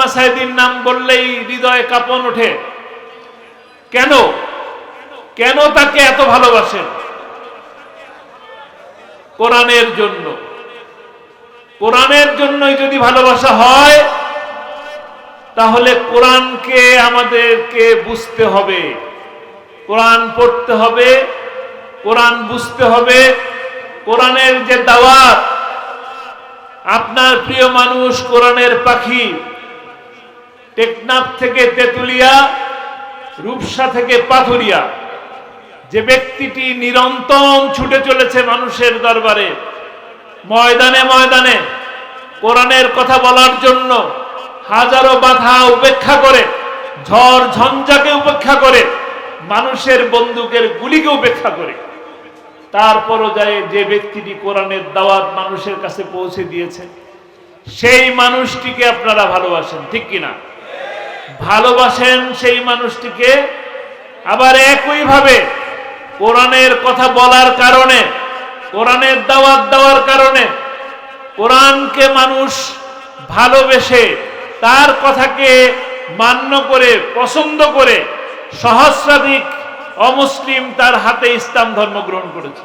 আল্লামা সাইদির নাম বললেই হৃদয়ে কাঁপন ওঠে। কেন? কেন তাকে এত ভালোবাসেন? কোরআনের জন্য। কোরআনের জন্যই যদি ভালোবাসা হয়, তাহলে কোরআনকে আমাদেরকে বুঝতে হবে। কোরআন পড়তে হবে, কোরআন বুঝতে হবে। কোরআনের যে দাওয়াত, আপনার প্রিয় মানুষ কোরআনের পাখি। টেকনাফ থেকে তেতুলিয়া, রূপসা থেকে পাথুরিয়া। যে ব্যক্তিটি নিরন্তর ছুটে চলেছে মানুষের দরবারে, ময়দানে ময়দানে, কোরআনের কথা বলার জন্য হাজারো বাধা উপেক্ষা করে, ঝড় ঝঞ্ঝাকে উপেক্ষা করে, মানুষের বন্দুকের গুলিকে উপেক্ষা করে। তারপরও যায় যে ব্যক্তিটি কোরআনের দাওয়াত মানুষের কাছে পৌঁছে দিয়েছে, সেই মানুষটিকে আপনারা ভালোবাসেন, ঠিক কিনা? ভালোবাসেন সেই মানুষটিকে। আবার একইভাবে কোরআনের কথা বলার কারণে, কোরআনের দাওয়াত দেওয়ার কারণে কোরআনকে মানুষ ভালোবেসে তার কথাকে মান্য করে, পছন্দ করে সহস্রাধিক অমুসলিম তার হাতে ইসলাম ধর্ম গ্রহণ করেছে।